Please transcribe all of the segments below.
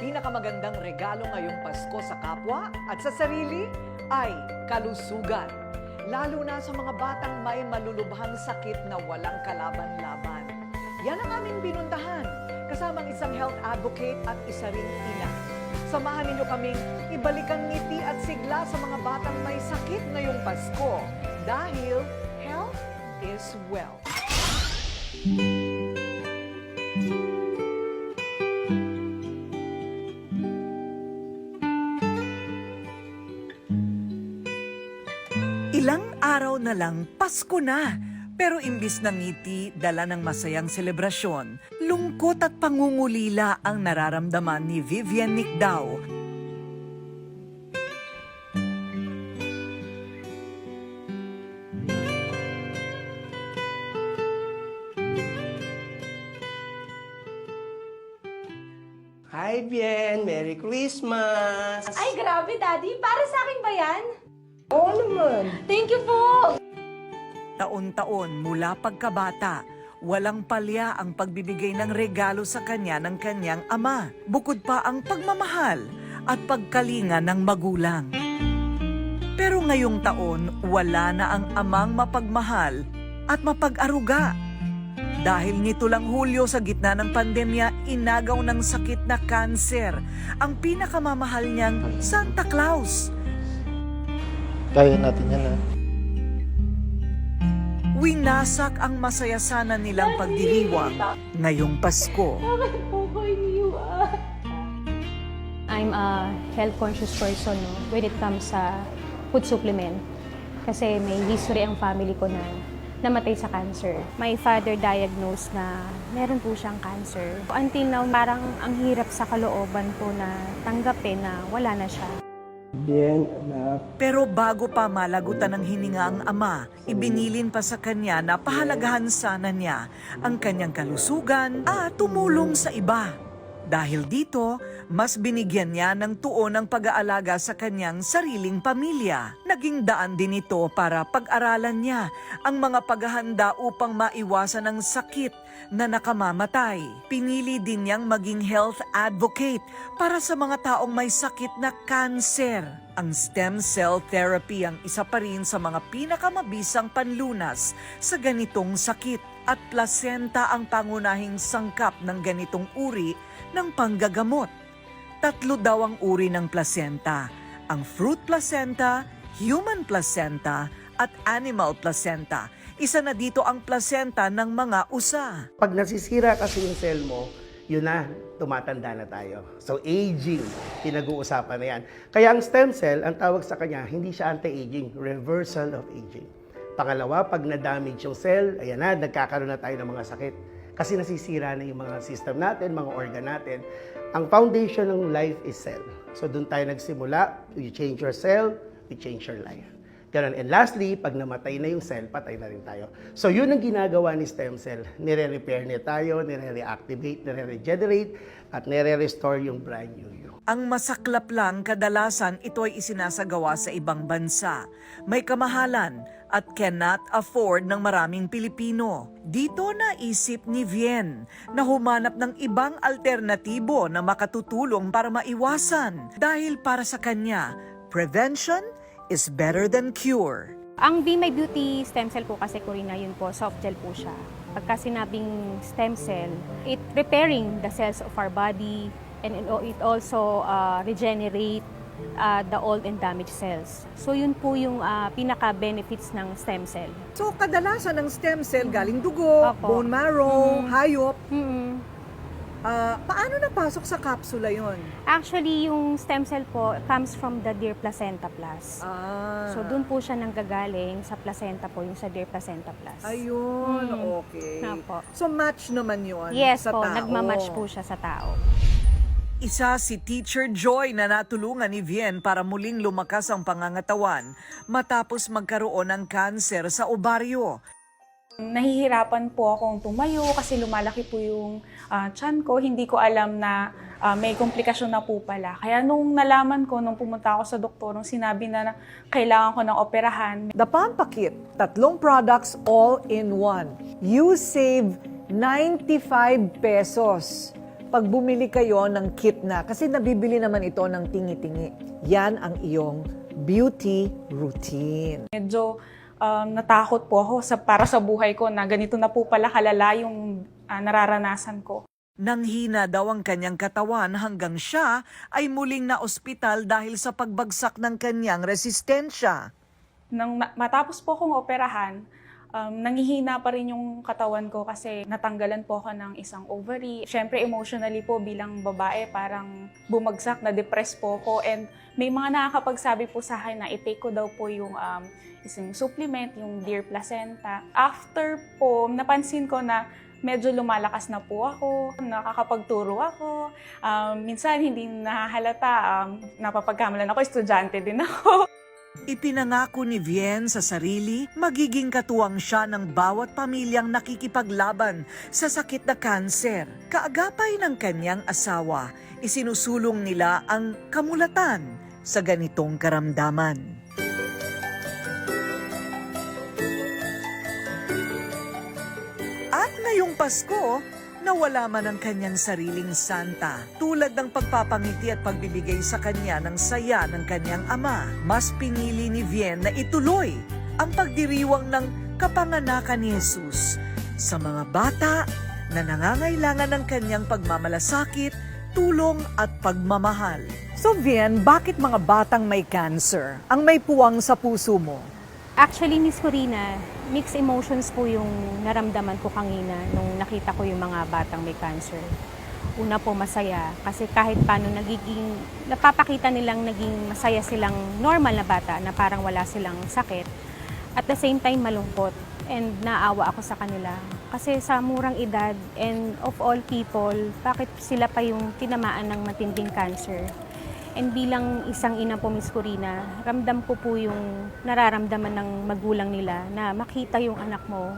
pinakamagandang regalo ngayong Pasko sa kapwa at sa sarili ay kalusugan. Lalo na sa mga batang may malulubhang sakit na walang kalaban-laban. Yan ang aming binuntahan, kasamang isang health advocate at isa ring ina. Samahan ninyo kaming ibalik ang ngiti at sigla sa mga batang may sakit ngayong Pasko dahil health is wealth. Na lang, Pasko na. Pero imbis ng ngiti, dala ng masayang selebrasyon, lungkot at pangungulila ang nararamdaman ni Vivian Nicdao. Hi, Bien! Merry Christmas! Ay, grabe, Daddy. Para sa akin ba yan? Oo naman! Thank you po! Taon-taon mula pagkabata, walang palya ang pagbibigay ng regalo sa kanya ng kanyang ama. Bukod pa ang pagmamahal at pagkalinga ng magulang. Pero ngayong taon, wala na ang amang mapagmahal at mapag-aruga. Dahil nito lang Hulyo sa gitna ng pandemya, inagaw ng sakit na kanser ang pinakamamahal niyang Santa Claus. Kaya natin yan ha. Winasak ang masaya sana nilang pagdiriwang ngayong Pasko. Ko? I'm a health-conscious person no, when it comes sa food supplement. Kasi may history ang family ko na namatay sa cancer. My father diagnosed na meron po siyang cancer. Until now, parang ang hirap sa kalooban po na tanggapin na wala na siya. Bien, anak. Pero bago pa malagutan ng hininga ang ama, ibinilin pa sa kanya na pahalagahan sana niya ang kanyang kalusugan at tumulong sa iba. Dahil dito, mas binigyan niya ng tuon ang pag-aalaga sa kanyang sariling pamilya. Naging daan din ito para pag-aralan niya ang mga paghahanda upang maiwasan ang sakit na nakamamatay. Pinili din niyang maging health advocate para sa mga taong may sakit na cancer. Ang stem cell therapy ang isa pa rin sa mga pinakamabisang panlunas sa ganitong sakit at placenta ang pangunahing sangkap ng ganitong uri ng panggagamot. Tatlo daw ang uri ng placenta, ang fruit placenta, human placenta, at animal placenta. Isa na dito ang placenta ng mga usa. Pag nasisira kasi yung cell mo, yun na, tumatanda na tayo. So, aging, pinag-uusapan na yan. Kaya ang stem cell, ang tawag sa kanya, hindi siya anti-aging, reversal of aging. Pangalawa, pag na-damage yung cell, ayan na, nagkakaroon na tayo ng mga sakit. Kasi nasisira na yung mga system natin, mga organ natin. Ang foundation ng life is cell. So, doon tayo nagsimula. You change your cell, you change your life. Ganun. And lastly, pag namatay na yung cell, patay na rin tayo. So yun ang ginagawa ni stem cell. Nire-repair niya tayo, nire-reactivate, nire-regenerate, at nire-restore yung brand new you. Ang masaklap lang kadalasan ito ay isinasagawa sa ibang bansa. May kamahalan at cannot afford ng maraming Pilipino. Dito naisip ni Vien na humanap ng ibang alternatibo na makatutulong para maiwasan. Dahil para sa kanya, prevention is better than cure. Ang Be My Beauty stem cell po kasi Corina, yun po, soft gel po siya. Pagka sinabing stem cell, it repairing the cells of our body and it also uh, regenerate uh, the old and damaged cells. So yun po yung uh, pinaka-benefits ng stem cell. So kadalasan ng stem cell galing dugo, Opo. bone marrow, Mm. hayop. mm Ah, paano napasok sa kapsula yon? Actually, yung stem cell po comes from the deer placenta plus. Ah. So doon po siya nanggagaling sa placenta po, yung sa deer placenta plus. Ayun, Mm. okay. Nga po. So match naman yun Yes sa po, tao. nagmamatch po siya sa tao. Isa si Teacher Joy na natulungan ni Vien para muling lumakas ang pangangatawan matapos magkaroon ng kanser sa obaryo. Nahihirapan po akong tumayo kasi lumalaki po yung ah, tiyan ko. Hindi ko alam na ah, may komplikasyon na po pala. Kaya nung nalaman ko, nung pumunta ako sa doktor, nung sinabi na, na kailangan ko ng operahan, The Pampakit, tatlong products all in one. You save 95 pesos pag bumili kayo ng kit na, kasi nabibili naman ito ng tingi-tingi, yan ang iyong beauty routine. Medyo um, natakot po ako sa, para sa buhay ko na ganito na po pala kalala yung ah, nararanasan ko. Nanghina daw ang kanyang katawan hanggang siya ay muling na ospital dahil sa pagbagsak ng kanyang resistensya. Nang ma- matapos po akong operahan, um, nangihina pa rin yung katawan ko kasi natanggalan po ako ng isang ovary. Siyempre, emotionally po bilang babae, parang bumagsak, na-depress po ako. And may mga nakakapagsabi po sa akin na i-take ko daw po yung um, isang supplement, yung Dear Placenta. After po, napansin ko na medyo lumalakas na po ako, nakakapagturo ako. Um, minsan hindi nahahalata, um, napapagkamalan ako, estudyante din ako. Ipinangako ni Vien sa sarili, magiging katuwang siya ng bawat pamilyang nakikipaglaban sa sakit na kanser. Kaagapay ng kanyang asawa, isinusulong nila ang kamulatan sa ganitong karamdaman. Pasko, nawala man ang kanyang sariling santa. Tulad ng pagpapangiti at pagbibigay sa kanya ng saya ng kanyang ama, mas pinili ni Vien na ituloy ang pagdiriwang ng kapanganakan ni Jesus sa mga bata na nangangailangan ng kanyang pagmamalasakit, tulong at pagmamahal. So Vien, bakit mga batang may cancer ang may puwang sa puso mo? Actually, Miss Corina, mixed emotions po yung naramdaman ko kanina nung nakita ko yung mga batang may cancer. Una po masaya kasi kahit paano nagiging, napapakita nilang naging masaya silang normal na bata na parang wala silang sakit. At the same time malungkot and naawa ako sa kanila. Kasi sa murang edad and of all people, bakit sila pa yung tinamaan ng matinding cancer? And bilang isang ina po, Miss Corina, ramdam ko po yung nararamdaman ng magulang nila na makita yung anak mo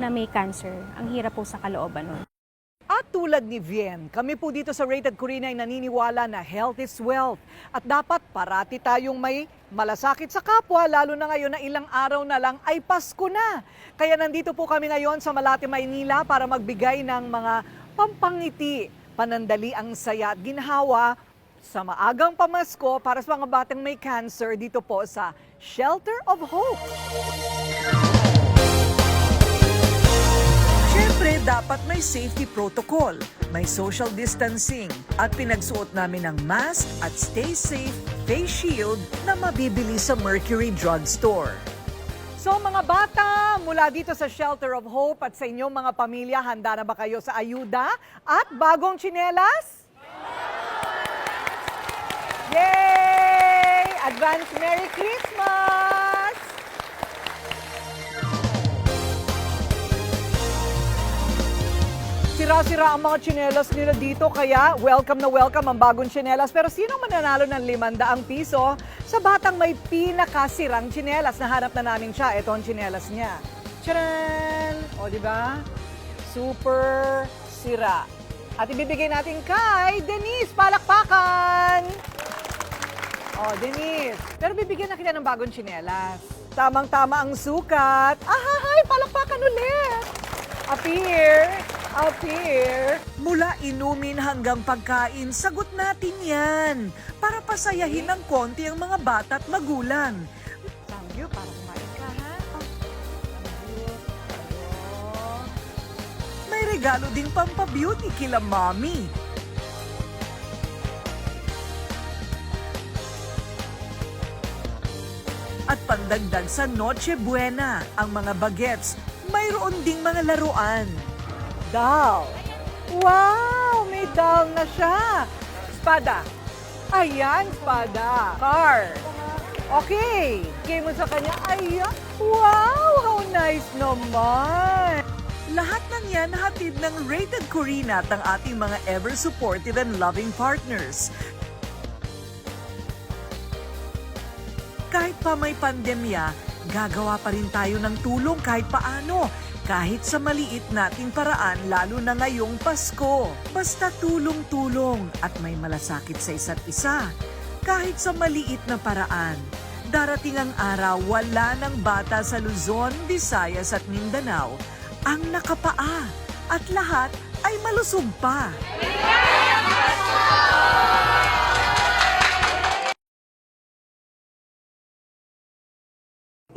na may cancer. Ang hirap po sa kalooban nun. At tulad ni Vien, kami po dito sa Rated Corina ay naniniwala na health is wealth. At dapat parati tayong may malasakit sa kapwa, lalo na ngayon na ilang araw na lang ay Pasko na. Kaya nandito po kami ngayon sa Malate, Maynila para magbigay ng mga pampangiti, panandali ang saya at ginhawa sa maagang pamasko para sa mga batang may cancer dito po sa Shelter of Hope. Siyempre, dapat may safety protocol, may social distancing, at pinagsuot namin ng mask at stay safe face shield na mabibili sa Mercury Drugstore. So mga bata, mula dito sa Shelter of Hope at sa inyong mga pamilya, handa na ba kayo sa ayuda at bagong tsinelas? Yay! Advance Merry Christmas! Sira-sira ang mga tsinelas nila dito, kaya welcome na welcome ang bagong tsinelas. Pero sino mananalo ng 500 piso sa batang may pinakasirang tsinelas? Nahanap na namin siya. Ito ang tsinelas niya. Tcharan! O, di ba? Super sira. At ibibigay natin kay Denise Palakpakan! Oh, Denise. Pero bibigyan na kita ng bagong tsinelas. Tamang-tama ang sukat. Ahahay, palakpakan ulit. Appear. Appear. Mula inumin hanggang pagkain, sagot natin yan. Para pasayahin ng konti ang mga bata at magulang. Thank you, para kumain ka, ha? May regalo ding pampabeauty kila mommy. At pandagdag sa Noche Buena ang mga bagets. Mayroon ding mga laruan. Doll. Wow! May doll na siya. Espada. Ayan, espada. Car. Okay. Bigay mo sa kanya. Ayan. Wow! How nice naman. Lahat ng yan hatid ng Rated Corina at ang ating mga ever-supportive and loving partners. Kahit pa may pandemya, gagawa pa rin tayo ng tulong kahit paano. Kahit sa maliit nating paraan, lalo na ngayong Pasko. Basta tulong-tulong at may malasakit sa isa't isa. Kahit sa maliit na paraan. Darating ang araw, wala ng bata sa Luzon, Visayas at Mindanao ang nakapaa. At lahat ay malusog pa.